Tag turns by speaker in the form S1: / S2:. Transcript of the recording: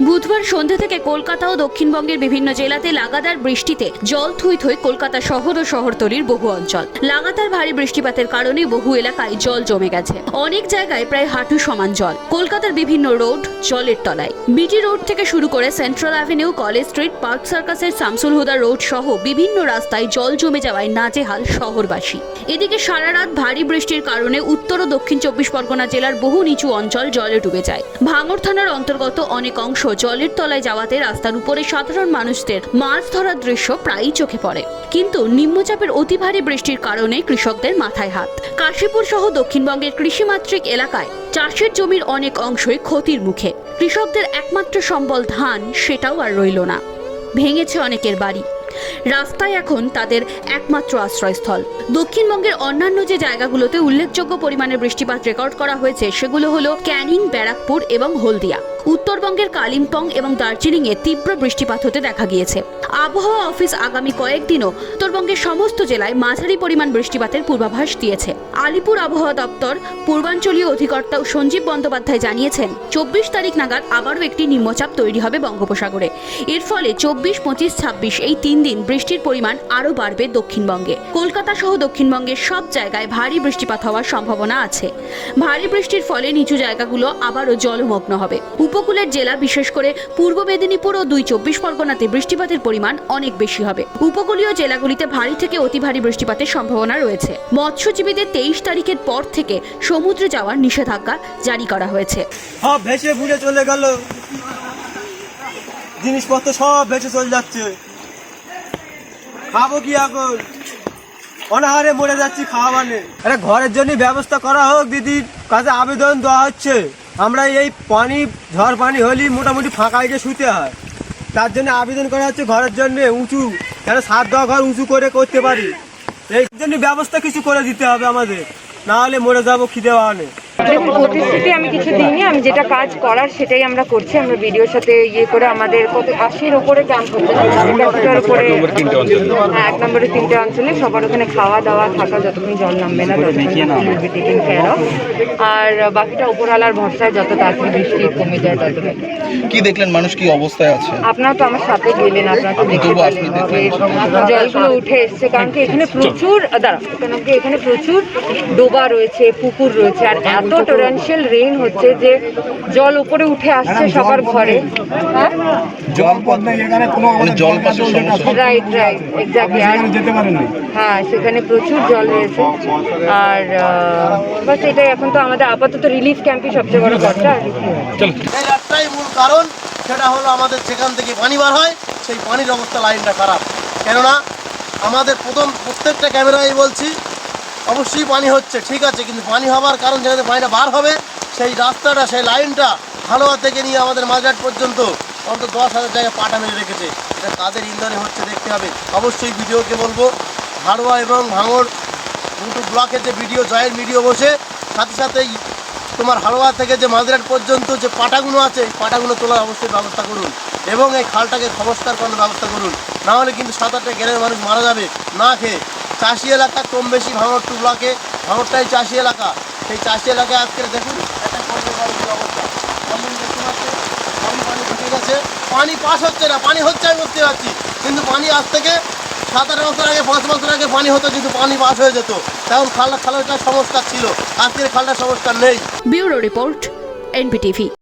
S1: বুধবার সন্ধ্যে থেকে কলকাতা ও দক্ষিণবঙ্গের বিভিন্ন জেলাতে লাগাতার বৃষ্টিতে জল থুই থুই কলকাতা শহর ও শহরতলির বহু অঞ্চল। লাগাতার ভারী বৃষ্টিপাতের কারণে বহু এলাকায় জল জমে গেছে। অনেক জায়গায় প্রায় হাঁটু সমান জল। কলকাতার বিভিন্ন রোড জলের তলায়। বিটি রোড থেকে শুরু করে central avenue college street park সার্কাসের শামসুল হুদা রোড সহ বিভিন্ন রাস্তায় জল জমে যাওয়ায় নাজেহাল শহরবাসী। এদিকে সারা রাত ভারী বৃষ্টির কারণে উত্তর ও দক্ষিণ চব্বিশ পরগনা জেলার বহু নিচু অঞ্চল জলে ডুবে যায়। ভাঙড় থানার অন্তর্গত অনেক অংশ জলের তলায় যাওয়াতে রাস্তার উপরে সাধারণ মানুষদের মাছ ধরার দৃশ্য প্রায়ই চোখে পড়ে। কিন্তু নিম্নচাপের অতি ভারী বৃষ্টির কারণে কৃষকদের মাথায় হাত। কাশীপুর সহ দক্ষিণবঙ্গের কৃষিমাত্রিক এলাকায় চাষের জমির অনেক অংশই ক্ষতির মুখে। কৃষকদের একমাত্র সম্বল ধান, সেটাও আর রইল না। ভেঙেছে অনেকের বাড়ি। রাস্তায় এখন তাদের একমাত্র আশ্রয়স্থল। দক্ষিণবঙ্গের অন্যান্য যে জায়গাগুলোতে উল্লেখযোগ্য পরিমাণে বৃষ্টিপাত রেকর্ড করা হয়েছে, সেগুলো হলো ক্যানিং, ব্যারাকপুর এবং হলদিয়া। উত্তরবঙ্গের কালিম্পং এবং দার্জিলিংয়ে তীব্র বৃষ্টিপাত হতে দেখা গিয়েছে। আবহাওয়া অফিস আগামী কয়েকদিনও উত্তরবঙ্গের সমস্ত জেলায় মাঝারি পরিমাণ বৃষ্টিপাতের পূর্বাভাস দিয়েছে। আলিপুর আবহাওয়া দপ্তর পূর্বাঞ্চলীয় অধিকর্তা সঞ্জীব বন্দ্যোপাধ্যায় জানিয়েছেন, চব্বিশ তারিখ নাগাদ আবারও একটি নিম্নচাপ তৈরি হবে বঙ্গোপসাগরে। এর ফলে চব্বিশ, পঁচিশ, ছাব্বিশ এই তিন দিন বৃষ্টির পরিমাণ আরও বাড়বে দক্ষিণবঙ্গে। কলকাতা সহ দক্ষিণবঙ্গের সব জায়গায় ভারী বৃষ্টিপাত হওয়ার সম্ভাবনা আছে। ভারী বৃষ্টির ফলে নিচু জায়গাগুলো আবারও জলমগ্ন হবে। উপকূলের জেলা, বিশেষ করে পূর্ব মেদিনীপুর ও দুই চব্বিশ পরগনাতে বৃষ্টিপাতের পরিমাণ অনেক বেশি হবে। উপকূলীয় জেলাগুলিতে ভারী থেকে অতি ভারী বৃষ্টিপাতের সম্ভাবনা রয়েছে। মৎস্যজীবীদের তেইশ তারিখের পর থেকে সমুদ্রে যাওয়ার নিষেধাজ্ঞা জারি করা হয়েছে।
S2: চলে গেল। জিনিসপত্র সব ভেসে চলে যাচ্ছে। খাব কি এখন? অনাহারে মরে যাচ্ছি খাওয়া মানে। আরে ঘরের জন্য ব্যবস্থা করা হোক দিদির কাছে আবেদন দেওয়া হচ্ছে। আমরা এই পানি, ঝড় পানি হলেই মোটামুটি ফাঁকা গিয়ে শুতে হয়। তার জন্য আবেদন করা হচ্ছে ঘরের জন্য উঁচু, যেন সাত দেওয়া ঘর উঁচু করে করতে পারি। এই জন্য ব্যবস্থা কিছু করে দিতে হবে আমাদের। না হলে মরে যাব খিদে বাহানে
S3: দেখুন প্রতিশ্রুতি আমি কিছু দিইনি। আমি যেটা কাজ করার সেটাই আমরা করছি। আমরা ভিডিওর সাথে ইয়ে করে আমাদের কত আশির ওপরে ক্যাম্প হচ্ছে উপরে হ্যাঁ এক নম্বরে তিনটে অঞ্চলে। সবার ওখানে খাওয়া দাওয়া থাকা যতক্ষণ জল নামবে না ততক্ষণ কেয়ার অফ আর বাকিটা উপরওয়ালার ভরসায় যত তাড়াতাড়ি বৃষ্টি কমে যায় তত
S4: কি দেখলেন? মানুষ কি অবস্থায় আছে?
S3: আপনারা তো আমার সাথে গেলেন আপনারা তো দেখতে পারলেন জলগুলো উঠে এসছে কারণ কি এখানে প্রচুর দাঁড়া কারণ কি এখানে প্রচুর ডোবা রয়েছে পুকুর রয়েছে আর এত টোরেন্সিয়াল রেইন হচ্ছে যে জল উপরে উঠে আসছে সবার ঘরে। হ্যাঁ?
S5: জল
S4: মানে জল
S3: রাইট রাইট এক্স্যাক্টলি হ্যাঁ সেখানে প্রচুর জল রয়েছে। আর বাস এটাই এখন তো আমাদের আপাতত রিলিফ ক্যাম্পই সবচেয়ে বড় কথা আর কিছু
S6: একটাই মূল কারণ সেটা হলো আমাদের সেখান থেকে পানি বার হয় সেই পানির অবস্থা লাইনটা খারাপ। কেননা আমাদের প্রথম প্রত্যেকটা ক্যামেরায় বলছি অবশ্যই পানি হচ্ছে, ঠিক আছে, কিন্তু পানি হওয়ার কারণ যেখানে পানিটা বার হবে, সেই রাস্তাটা, সেই লাইনটা হালোয়া থেকে নিয়ে আমাদের মাঝরাট পর্যন্ত অন্তত দশ হাজার জায়গায় পাটা মেরে রেখেছে। এটা কাদের ইন্ধনে হচ্ছে, দেখতে হবে। অবশ্যই ভিডিওকে বলব, হাড়োয়া এবং ভাঙড় দুটো ব্লকের যে ভিডিও জয়েন্ট ভিডিও বসে, সাথে সাথেই তোমার হাড়োয়া থেকে যে মাঝরাট পর্যন্ত যে পাটাগুলো আছে পাটাগুলো তোলার অবশ্যই ব্যবস্থা করুন এবং এই খালটাকে সংস্কার করার ব্যবস্থা করুন। না হলে কিন্তু সাত আটটা গ্রামের মানুষ মারা যাবে, না খেয়ে। চাষি এলাকা কম বেশি ভাঙড় টু ব্লকে, ভাঙরটাই চাষি এলাকা। সেই চাষি এলাকায় আজকে দেখুন অবস্থা। পানি পাস হচ্ছে না, পানি হচ্ছে আমি বুঝতে পারছি। কিন্তু পানি আজ থেকে সাত আট বছর আগে, পাঁচ বছর আগে পানি হতো, কিন্তু পানি পাস হয়ে যেত। তখন খাল খালটা সংস্কার ছিল, আজকের খালটা সংস্কার নেই।
S1: Bureau report, NPTV.